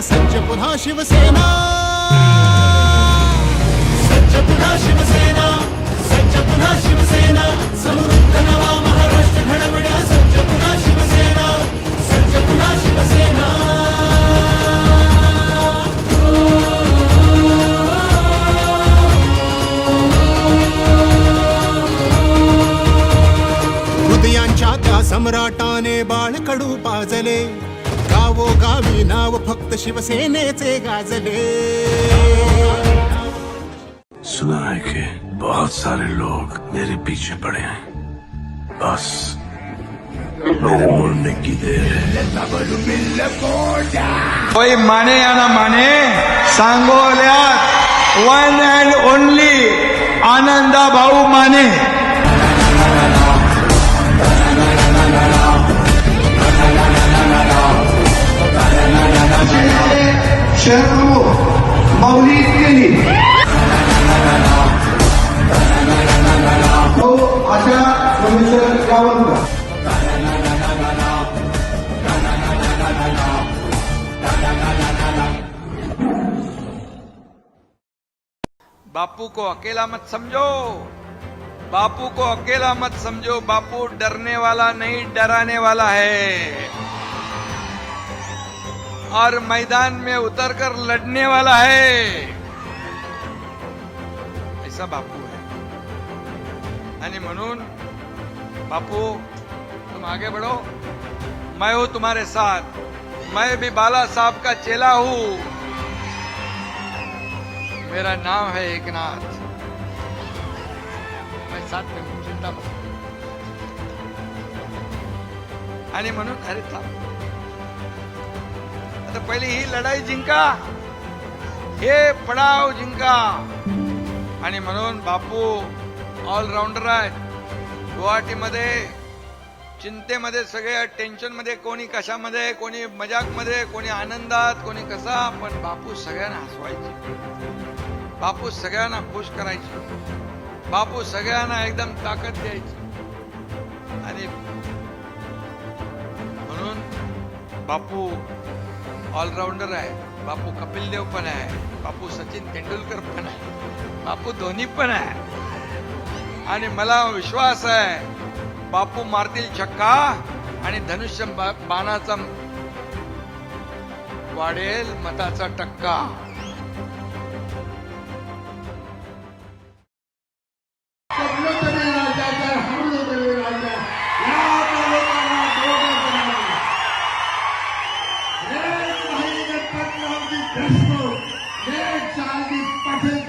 सज्ज पुन्हा शिवसेना. सज्ज पुन्हा शिवसेना. सज्ज पुन्हा शिवसेना. समृद्ध नवा महाराष्ट्र घडवण्या सज्ज पुन्हा शिवसेना. सज्ज पुन्हा शिवसेना. हृदयांच्या त्या सम्राटाने बाळकडू पाजले. गावो गावी नाव फक्त शिवसेनेचे गाजले. सुना है कि बहुत सारे लोग मेरे पीछे पड़े हैं। बस मेरे की देर है। होय माने याना माने सांगोल्यात वन अँड ओनली आनंदा भाऊ माने। बापू को अकेला मत समझो। बापू को अकेला मत समझो, बापू डरने वाला नहीं, डराने वाला है। और मैदान में उतरकर लड़ने वाला है। ऐसा बापू है। आणि म्हणून बापू, तुम आगे बढ़ो। मैं हूँ तुम्हारे साथ। मैं भी बाला साहब का चेला हूँ। मेरा नाम है एकनाथ। मैं साथ में चिंता आणि म्हणून अरे आता पहिली ही लढाई जिंका। हे पडाव जिंका। आणि म्हणून बापू ऑलराऊंडर आहेत गुवाहाटीमध्ये चिंतेमध्ये सगळे टेन्शनमध्ये कोणी कशामध्ये कोणी मजाकमध्ये कोणी आनंदात कोणी कसा पण बापू सगळ्यांना हसवायचे. बापू सगळ्यांना खुश करायचे. बापू सगळ्यांना एकदम ताकद द्यायची. आणि म्हणून बापू ऑलराऊंडर आहे. बापू कपिल देव पण आहे. बापू सचिन तेंडुलकर पण आहे. बापू धोनी पण आहे. आणि मला विश्वास आहे बापू मारतील छक्का आणि धनुष्य बा- बाणाचा वाढेल मताचा टक्का.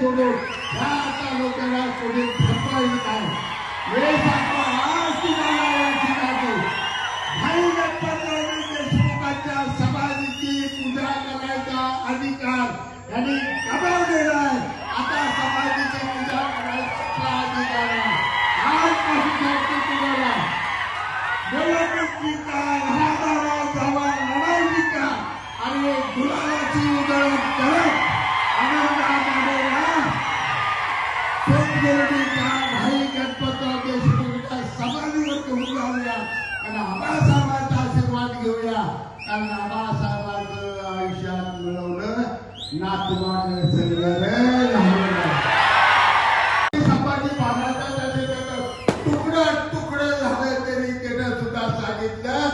पाटील सोडून या तालुक्याला कोणी येत नाही. हे सांगतो आज तुम्हाला या ठिकाणी. भाई गणपतरावजी देशमुखांच्या समाधीची पूजा करायचा अधिकार यांनी गमावलेला आहे. भाई गणपतराव देशमुखच्या आणि आबासाहेबांचा आशीर्वाद घेऊया कारण आबासाहेबांचं आयुष्यात मिळवलं संभाजी तुकडं तुकडं तरी त्यानं सुद्धा सांगितलं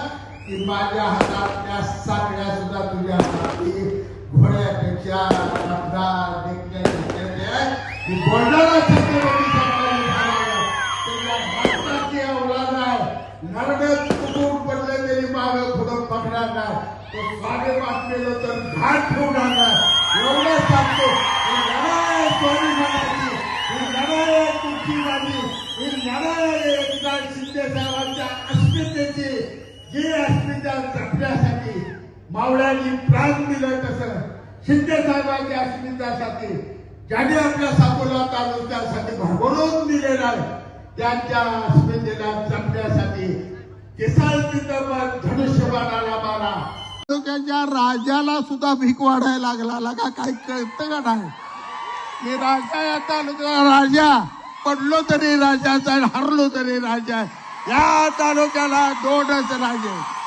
की माझ्या हातातल्या साकड्या सुद्धा तुझ्या हाती घोड्यापेक्षा जी जपण्यासाठी मावळ्यांनी प्राण दिलं तसं. शिंदे साहेबांच्या अस्मितेसाठी ज्याने आपल्या साकोला तालुक्यासाठी भरभरून दिलेला आहे त्यांच्या अस्मितेला जपण्यासाठी किसान चित्रपट धनुष्यबाणाला मारा. तालुक्याच्या राजाला सुद्धा भीक वाढायला लागला. लगा काही कळतं का नाही? मी राजा या तालुक्याला राजा. पडलो तरी राजाचा हरलो तरी राजा. या तालुक्याला दोनच राजे.